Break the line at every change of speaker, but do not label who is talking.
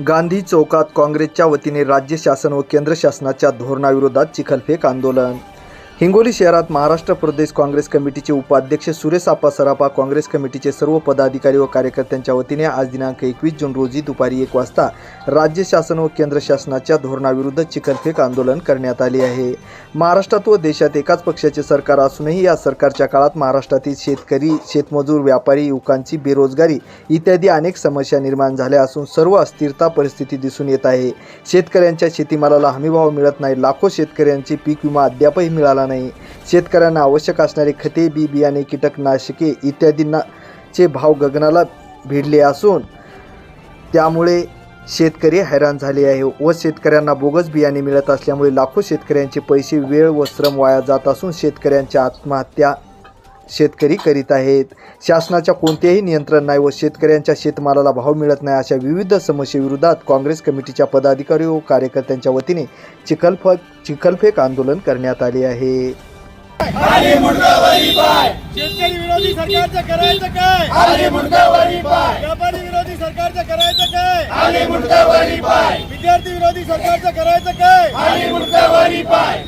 गांधी चौकात काँग्रेसच्या वतीने राज्य शासन व केंद्र शासनाच्या धोरणाविरोधात चिखलफेक आंदोलन. हिंगोली शहरात महाराष्ट्र प्रदेश काँग्रेस कमिटीचे उपाध्यक्ष सुरेश आप्पा सरापा काँग्रेस कमिटीचे सर्व पदाधिकारी व कार्यकर्त्यांच्या वतीने आज दिनांक एकवीस जून रोजी दुपारी एक वाजता राज्य शासन व केंद्र शासनाच्या धोरणाविरुद्ध चिखलफेक आंदोलन करण्यात आले आहे. महाराष्ट्रात व देशात एकाच पक्षाचे सरकार असूनही या सरकारच्या काळात महाराष्ट्रातील शेतकरी शेतमजूर व्यापारी युवकांची बेरोजगारी इत्यादी अनेक समस्या निर्माण झाल्या असून सर्व अस्थिरता परिस्थिती दिसून येत आहे. शेतकऱ्यांच्या शेतीमालाला हमीभाव मिळत नाही. लाखो शेतकऱ्यांचे पीक विमा अद्यापही मिळाला नाही. नाही. शेतकऱ्यांना आवश्यक असणारे खते बी बियाणे कीटकनाशके इत्यादींना चे भाव गगनाला भिडले असून त्यामुळे शेतकरी हैराण झाले आहे व शेतकऱ्यांना बोगस बियाणे मिळत असल्यामुळे लाखो शेतकऱ्यांचे पैसे वेळ व श्रम वाया जात असून शेतकऱ्यांच्या आत्महत्या शेतकरी करीत आहेत. शासनाच्या कोणतेही नियंत्रण नाही व शेतकऱ्यांच्या शेतमालाला भाव मिळत नाही अशा विविध समस्येविरोधात काँग्रेस कमिटीच्या पदाधिकारी व कार्यकर्त्यांच्या वतीने चिखलफेक चिखलफेक आंदोलन करण्यात आले आहे.
शेतकरी विरोधी सरकारचं करायचं काय?
आले मुंडावरी पाय.
व्यापारी विरोधी सरकारचं करायचं काय?
आले मुंडावरी पाय.
विद्यार्थी विरोधी सरकारचं करायचं काय?
आले मुंडावरी पाय.